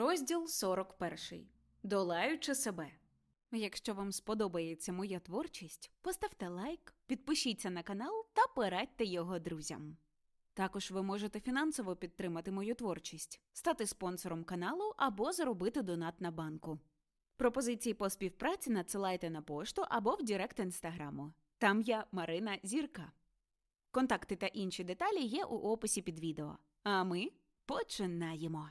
Розділ 41. Долаючи себе. Якщо вам сподобається моя творчість, поставте лайк, підпишіться на канал та порадьте його друзям. Також ви можете фінансово підтримати мою творчість, стати спонсором каналу або заробити донат на банку. Пропозиції по співпраці надсилайте на пошту або в Директ інстаграму. Там я Марина Зірка. Контакти та інші деталі є у описі під відео. А ми починаємо.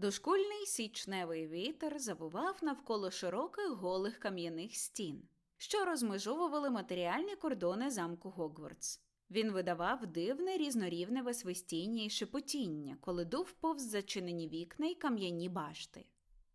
Дошкульний січневий вітер завував навколо широких голих кам'яних стін, що розмежовували матеріальні кордони замку Гогвартс. Він видавав дивне різнорівневе свистіння і шепотіння, коли дув повз зачинені вікна й кам'яні башти.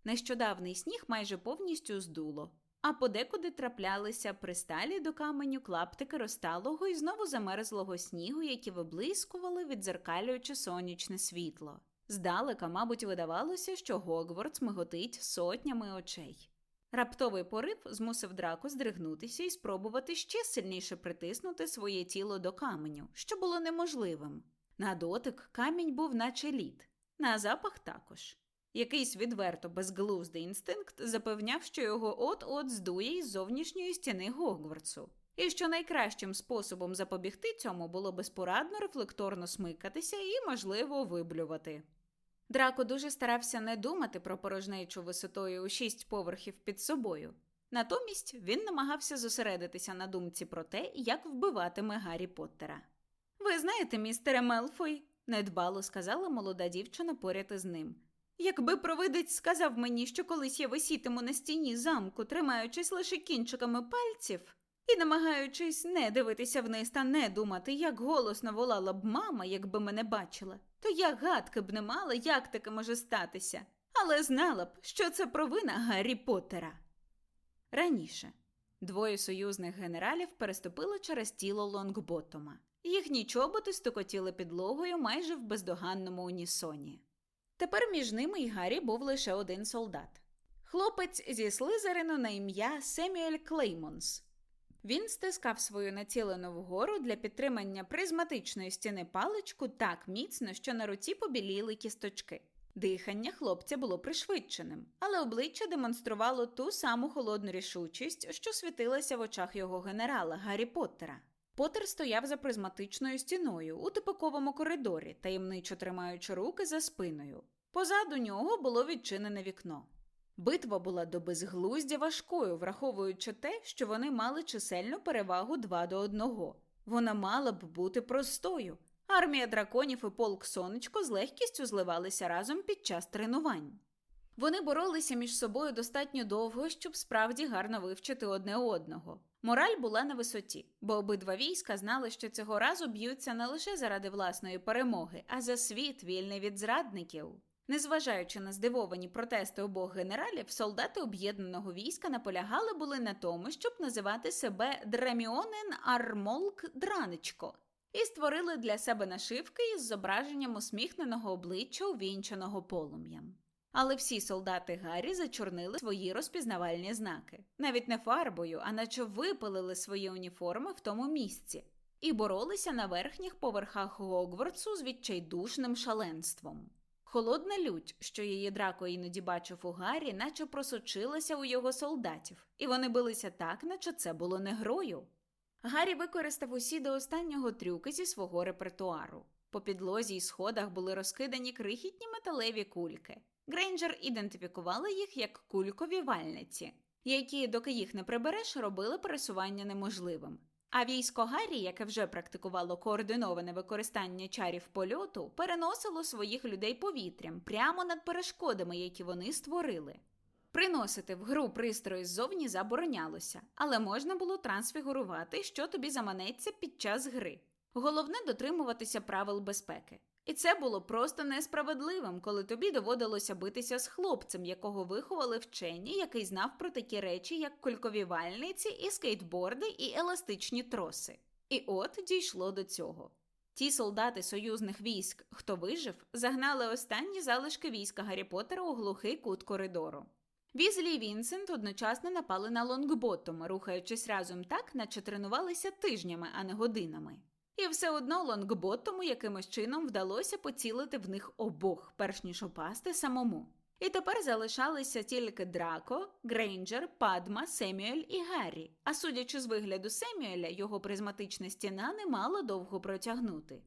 Нещодавний сніг майже повністю здуло, а подекуди траплялися присталі до каменю клаптики розталого і знову замерзлого снігу, які виблискували, відзеркалюючи сонячне світло. Здалека, мабуть, видавалося, що Гогвартс миготить сотнями очей. Раптовий порив змусив драку здригнутися і спробувати ще сильніше притиснути своє тіло до каменю, що було неможливим. На дотик камінь був наче лід, на запах також. Якийсь відверто безглуздий інстинкт запевняв, що його от-от здує із зовнішньої стіни Гогвартсу, і що найкращим способом запобігти цьому було безпорадно рефлекторно смикатися і, можливо, виблювати. Драко дуже старався не думати про порожнечу висотою у шість поверхів під собою. Натомість він намагався зосередитися на думці про те, як вбиватиме Гаррі Поттера. Ви знаєте, містере Мелфой, недбало сказала молода дівчина поряд із ним. Якби провидець сказав мені, що колись я висітиму на стіні замку, тримаючись лише кінчиками пальців і намагаючись не дивитися вниз та не думати, як голосно волала б мама, якби мене бачила, то я гадки б не мала, як таке може статися, але знала б, що це провина Гаррі Поттера. Раніше двоє союзних генералів переступили через тіло Лонгботома. Їхні чоботи стукотіли підлогою майже в бездоганному унісоні. Тепер між ними і Гаррі був лише один солдат. Хлопець зі Слизерину на ім'я Семюель Клеймонс. Він стискав свою націлену вгору для підтримання призматичної стіни паличку так міцно, що на руці побіліли кісточки. Дихання хлопця було пришвидшеним, але обличчя демонструвало ту саму холодну рішучість, що світилася в очах його генерала Гаррі Поттера. Поттер стояв за призматичною стіною у типиковому коридорі, таємничо тримаючи руки за спиною. Позаду нього було відчинене вікно. Битва була до безглуздя важкою, враховуючи те, що вони мали чисельну перевагу два до одного. Вона мала б бути простою. Армія драконів і полк сонечко з легкістю зливалися разом під час тренувань. Вони боролися між собою достатньо довго, щоб справді гарно вивчити одне одного. Мораль була на висоті, бо обидва війська знали, що цього разу б'ються не лише заради власної перемоги, а за світ вільний від зрадників. Незважаючи на здивовані протести обох генералів, солдати об'єднаного війська наполягали були на тому, щоб називати себе Драміонен Армолк Дранечко, і створили для себе нашивки із зображенням усміхненого обличчя, увінчаного полум'ям. Але всі солдати Гаррі зачорнили свої розпізнавальні знаки, навіть не фарбою, а наче випалили свої уніформи в тому місці, і боролися на верхніх поверхах Гогвартсу з відчайдушним шаленством. Холодна лють, що її драко іноді бачив у Гаррі, наче просочилася у його солдатів, і вони билися так, наче це було не грою. Гаррі використав усі до останнього трюки зі свого репертуару. По підлозі й сходах були розкидані крихітні металеві кульки. Грейнджер ідентифікувала їх як кулькові вальниці, які, доки їх не прибереш, робили пересування неможливим. А військо Гаррі, яке вже практикувало координоване використання чарів польоту, переносило своїх людей повітрям прямо над перешкодами, які вони створили. Приносити в гру пристрої ззовні заборонялося, але можна було трансфігурувати, що тобі заманеться під час гри. Головне дотримуватися правил безпеки. І це було просто несправедливим, коли тобі доводилося битися з хлопцем, якого виховали вчені, який знав про такі речі, як кулькові вальниці, і скейтборди, і еластичні троси. І от дійшло до цього. Ті солдати союзних військ, хто вижив, загнали останні залишки війська Гаррі Поттера у глухий кут коридору. Візлі і Вінсент одночасно напали на Лонгботом, рухаючись разом так, наче тренувалися тижнями, а не годинами. І все одно Лонгботому якимось чином вдалося поцілити в них обох, перш ніж упасти самому. І тепер залишалися тільки Драко, Грейнджер, Падма, Семюель і Гаррі. А судячи з вигляду Семюеля, його призматична стіна не мала довго протягнути.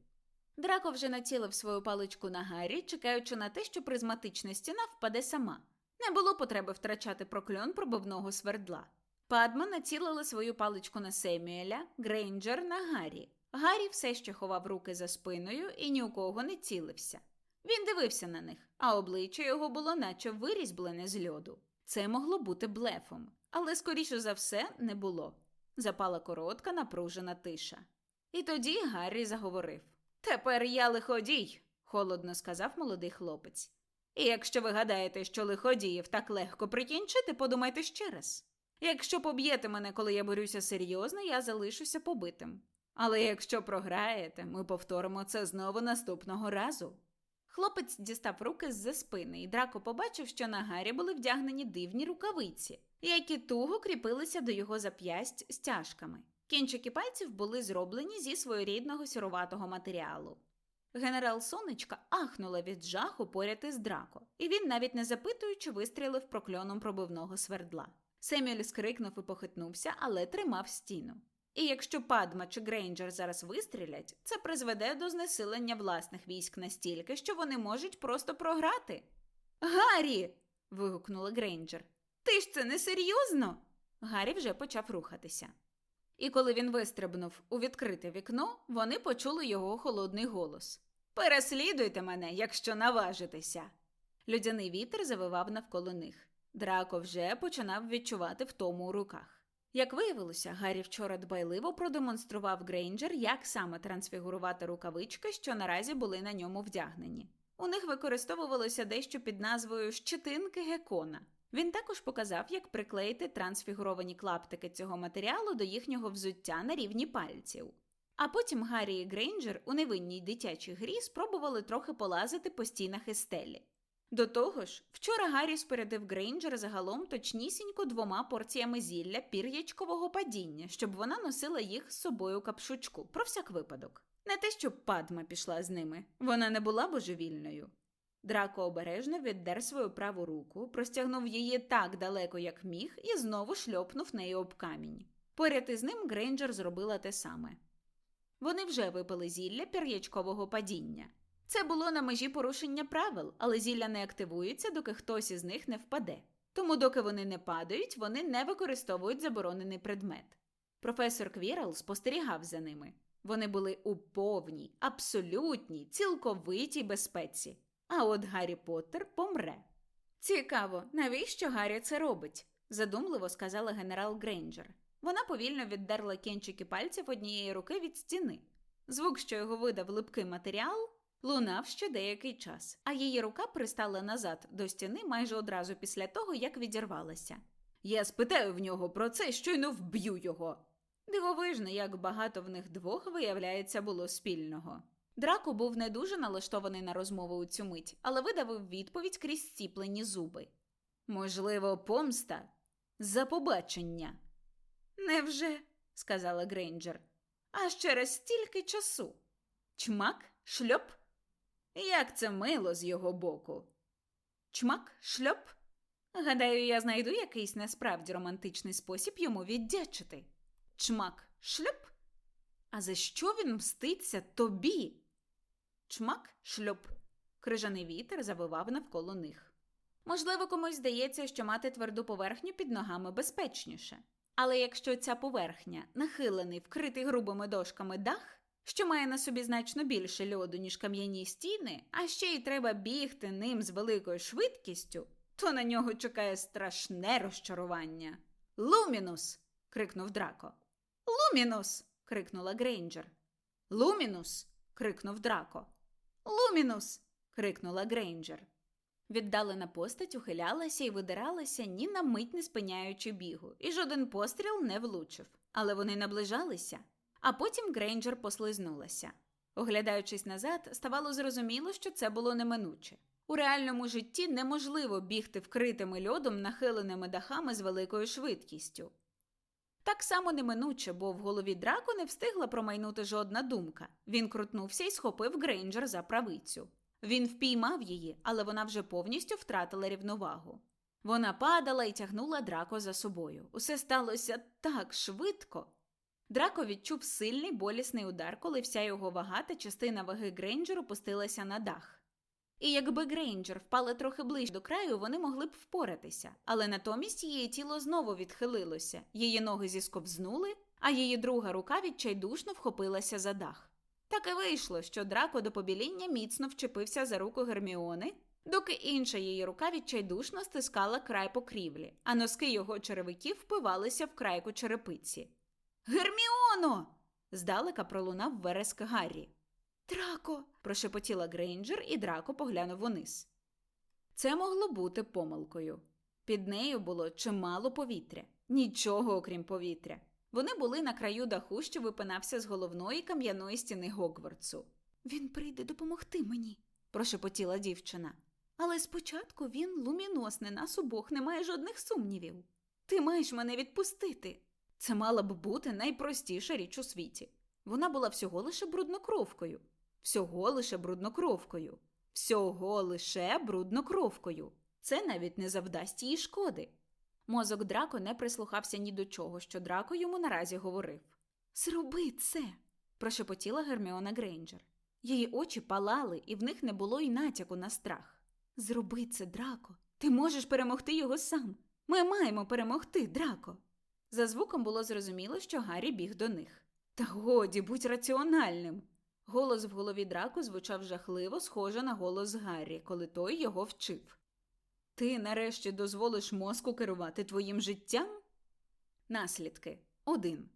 Драко вже націлив свою паличку на Гаррі, чекаючи на те, що призматична стіна впаде сама. Не було потреби втрачати прокльон пробивного свердла. Падма націлила свою паличку на Семюеля, Грейнджер на Гаррі. Гаррі все ще ховав руки за спиною і ні у кого не цілився. Він дивився на них, а обличчя його було наче вирізблене з льоду. Це могло бути блефом, але, скоріше за все, не було. Запала коротка, напружена тиша. І тоді Гаррі заговорив Тепер я лиходій, холодно сказав молодий хлопець. І якщо ви гадаєте, що лиходіїв так легко прикінчити, подумайте ще раз. Якщо поб'єте мене, коли я борюся серйозно, я залишуся побитим. Але якщо програєте, ми повторимо це знову наступного разу. Хлопець дістав руки з-за спини, і Драко побачив, що на Гаррі були вдягнені дивні рукавиці, які туго кріпилися до його зап'ясть стяжками. Кінчики пальців були зроблені зі своєрідного сіруватого матеріалу. Генерал Сонечка ахнула від жаху поряд із Драко, і він, навіть не запитуючи, вистрілив прокльоном пробивного свердла. Семюель скрикнув і похитнувся, але тримав стіну. І якщо Падма чи Грейнджер зараз вистрілять, це призведе до знесилення власних військ настільки, що вони можуть просто програти. Гаррі. вигукнула Грейнджер. Ти ж це не серйозно? Гаррі вже почав рухатися. І коли він вистрибнув у відкрите вікно, вони почули його холодний голос Переслідуйте мене, якщо наважитеся. Людяний вітер завивав навколо них. Драко вже починав відчувати втому у руках. Як виявилося, Гаррі вчора дбайливо продемонстрував Грейнджер, як саме трансфігурувати рукавички, що наразі були на ньому вдягнені. У них використовувалося дещо під назвою щетинки гекона. Він також показав, як приклеїти трансфігуровані клаптики цього матеріалу до їхнього взуття на рівні пальців. А потім Гаррі і Грейнджер у невинній дитячій грі спробували трохи полазити по стінах і стелі. До того ж, вчора Гаррі спорядив Грейнджер загалом точнісінько двома порціями зілля пір'ячкового падіння, щоб вона носила їх з собою капшучку, про всяк випадок. Не те, щоб падма пішла з ними, вона не була божевільною. Драко обережно віддер свою праву руку, простягнув її так далеко, як міг, і знову шльопнув нею об камінь. Поряд із ним Грейнджер зробила те саме. Вони вже випили зілля пір'ячкового падіння. Це було на межі порушення правил, але зілля не активується, доки хтось із них не впаде. Тому, доки вони не падають, вони не використовують заборонений предмет. Професор Квірл спостерігав за ними. Вони були у повній, абсолютній, цілковитій безпеці. А от Гаррі Поттер помре. Цікаво, навіщо Гаррі це робить? задумливо сказала генерал Грейнджер. Вона повільно віддерла кінчики пальців однієї руки від стіни. Звук, що його видав липкий матеріал, лунав ще деякий час, а її рука пристала назад до стіни майже одразу після того, як відірвалася. Я спитаю в нього про це, щойно вб'ю його. Дивовижно, як багато в них двох, виявляється, було спільного. Драко був не дуже налаштований на розмову у цю мить, але видавив відповідь крізь зціплені зуби. Можливо, помста за побачення. Невже? сказала Грейнджер. Аж через стільки часу. Чмак, шльоп? Як це мило з його боку. Чмак, шльоп? Гадаю, я знайду якийсь насправді романтичний спосіб йому віддячити. Чмак, шльоп? А за що він мститься тобі? Чмак, шльоп. Крижаний вітер завивав навколо них. Можливо, комусь здається, що мати тверду поверхню під ногами безпечніше. Але якщо ця поверхня нахилений, вкритий грубими дошками дах, що має на собі значно більше льоду, ніж кам'яні стіни, а ще й треба бігти ним з великою швидкістю, то на нього чекає страшне розчарування. Лумінус. крикнув Драко. Лумінус. крикнула Грейнджер. Лумінус. крикнув Драко. Лумінус. крикнула Грейнджер. Віддалена постать ухилялася і видиралася, ні на мить не спиняючи бігу, і жоден постріл не влучив. Але вони наближалися. А потім Грейнджер послизнулася. Оглядаючись назад, ставало зрозуміло, що це було неминуче. У реальному житті неможливо бігти вкритими льодом нахиленими дахами з великою швидкістю. Так само неминуче, бо в голові драко не встигла промайнути жодна думка. Він крутнувся і схопив Грейнджер за правицю. Він впіймав її, але вона вже повністю втратила рівновагу. Вона падала і тягнула драко за собою. Усе сталося так швидко. Драко відчув сильний болісний удар, коли вся його вага та частина ваги Грейнджер опустилася на дах. І якби Грейнджер впала трохи ближче до краю, вони могли б впоратися, але натомість її тіло знову відхилилося, її ноги зісковзнули, а її друга рука відчайдушно вхопилася за дах. Так і вийшло, що драко до побіління міцно вчепився за руку Герміони, доки інша її рука відчайдушно стискала край покрівлі, а носки його черевиків впивалися в крайку черепиці. Герміоно. здалека пролунав вереск Гаррі. Драко. прошепотіла Грейнджер, і драко поглянув униз. Це могло бути помилкою. Під нею було чимало повітря, нічого окрім повітря. Вони були на краю даху, що випинався з головної кам'яної стіни Гогвартсу. Він прийде допомогти мені, прошепотіла дівчина. Але спочатку він луміносний, нас обох немає жодних сумнівів. Ти маєш мене відпустити. Це мала б бути найпростіша річ у світі. Вона була всього лише бруднокровкою, всього лише бруднокровкою, всього лише бруднокровкою. Це навіть не завдасть їй шкоди. Мозок Драко не прислухався ні до чого, що Драко йому наразі говорив. Зроби це, прошепотіла Герміона Грейнджер. Її очі палали, і в них не було й натяку на страх. Зроби це, Драко. Ти можеш перемогти його сам. Ми маємо перемогти, Драко. За звуком було зрозуміло, що Гаррі біг до них. Та годі, будь раціональним. Голос в голові драку звучав жахливо, схоже на голос Гаррі, коли той його вчив. Ти нарешті дозволиш мозку керувати твоїм життям? Наслідки 1.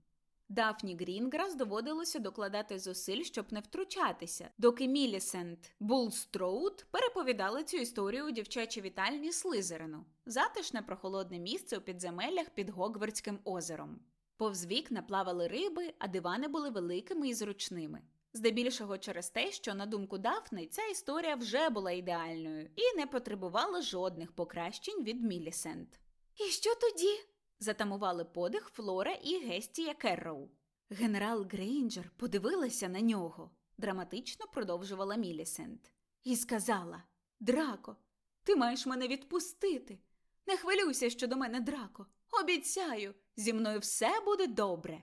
Дафні Грінграс доводилося докладати зусиль, щоб не втручатися, доки Мілісент Булстроуд переповідали цю історію у дівчачій вітальні Слизерину затишне прохолодне місце у підземеллях під Гогвардським озером. Повз вікна плавали риби, а дивани були великими і зручними. Здебільшого через те, що, на думку Дафни, ця історія вже була ідеальною і не потребувала жодних покращень від Мілісент. І що тоді? Затамували подих Флора і Гестія Керроу. Генерал Грейнджер подивилася на нього, драматично продовжувала Мілісент, і сказала: Драко, ти маєш мене відпустити. Не хвилюйся щодо мене, Драко. Обіцяю, зі мною все буде добре.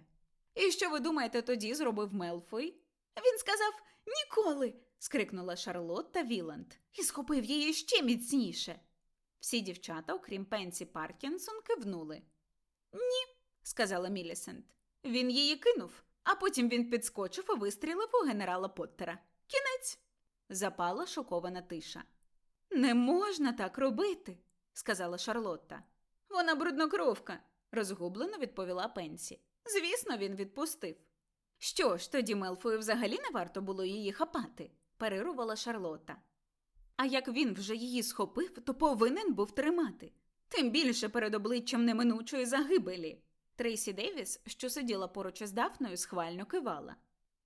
І що ви думаєте, тоді зробив Мелфой? Він сказав ніколи. скрикнула Шарлотта Віланд і схопив її ще міцніше. Всі дівчата, окрім Пенсі Паркінсон, кивнули. Ні, сказала Мілісент. Він її кинув, а потім він підскочив і вистрілив у генерала Поттера. Кінець. Запала шокована тиша. Не можна так робити, сказала Шарлотта. Вона бруднокровка, розгублено відповіла Пенсі. Звісно, він відпустив. Що ж, тоді Мелфою взагалі не варто було її хапати, перерувала Шарлотта. А як він вже її схопив, то повинен був тримати, тим більше перед обличчям неминучої загибелі. Трейсі Девіс, що сиділа поруч із Дафною, схвально кивала.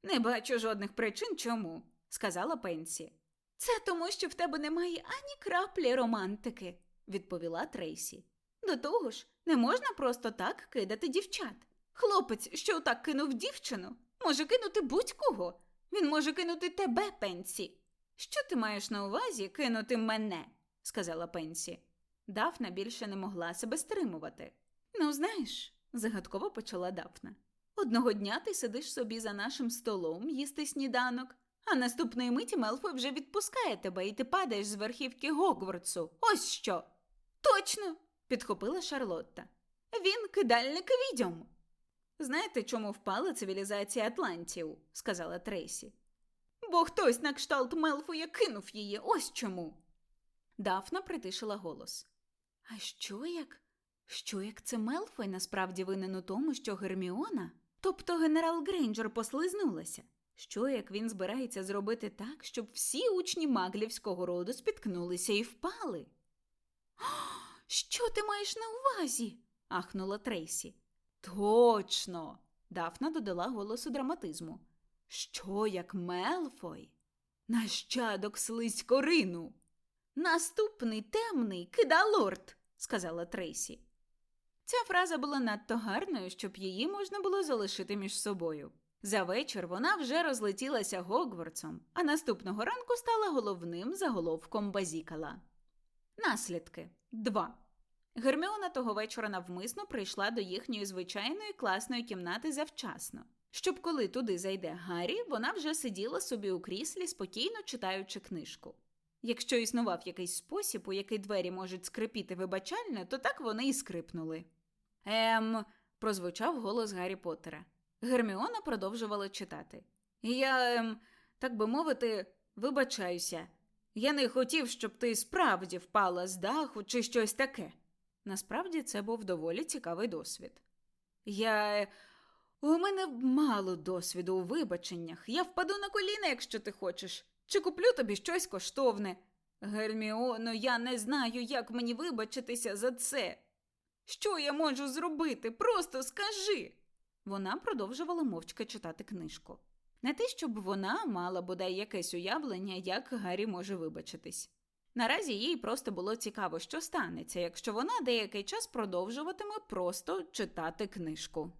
Не бачу жодних причин чому, сказала Пенсі. Це тому, що в тебе немає ані краплі романтики, відповіла Трейсі. До того ж, не можна просто так кидати дівчат. Хлопець, що так кинув дівчину, може кинути будь-кого. Він може кинути тебе, Пенсі. Що ти маєш на увазі кинути мене? сказала Пенсі. Дафна більше не могла себе стримувати. Ну, знаєш, загадково почала Дафна. Одного дня ти сидиш собі за нашим столом їсти сніданок, а наступної миті Мелфой вже відпускає тебе, і ти падаєш з верхівки Гогвардсу. Ось що. Точно, підхопила Шарлотта. Він кидальник відьом. Знаєте, чому впала цивілізація Атлантів? сказала Трейсі. Бо хтось на кшталт Мелфоя кинув її, ось чому. Дафна притишила голос. А що як? Що як це Мелфой насправді винен у тому, що Герміона, тобто генерал Грейнджер, послизнулася? Що як він збирається зробити так, щоб всі учні маглівського роду спіткнулися і впали? Що ти маєш на увазі? ахнула Трейсі. Точно. Дафна додала голосу драматизму. Що як Мелфой? Нащадок слизькорину. Наступний темний кидалорд, сказала Трейсі. Ця фраза була надто гарною, щоб її можна було залишити між собою. За вечір вона вже розлетілася Гогвартсом, а наступного ранку стала головним заголовком базікала. Наслідки 2. Герміона того вечора навмисно прийшла до їхньої звичайної класної кімнати завчасно, щоб коли туди зайде Гаррі, вона вже сиділа собі у кріслі, спокійно читаючи книжку. Якщо існував якийсь спосіб, у який двері можуть скрипіти вибачально, то так вони і скрипнули. Ем, прозвучав голос Гаррі Поттера. Герміона продовжувала читати. Я, ем, так би мовити, вибачаюся. Я не хотів, щоб ти справді впала з даху чи щось таке. Насправді це був доволі цікавий досвід. Я. У мене мало досвіду у вибаченнях. Я впаду на коліна, якщо ти хочеш, чи куплю тобі щось коштовне. Герміоно, я не знаю, як мені вибачитися за це. Що я можу зробити? Просто скажи. Вона продовжувала мовчки читати книжку. Не те, щоб вона мала бодай якесь уявлення, як Гаррі може вибачитись. Наразі їй просто було цікаво, що станеться, якщо вона деякий час продовжуватиме просто читати книжку.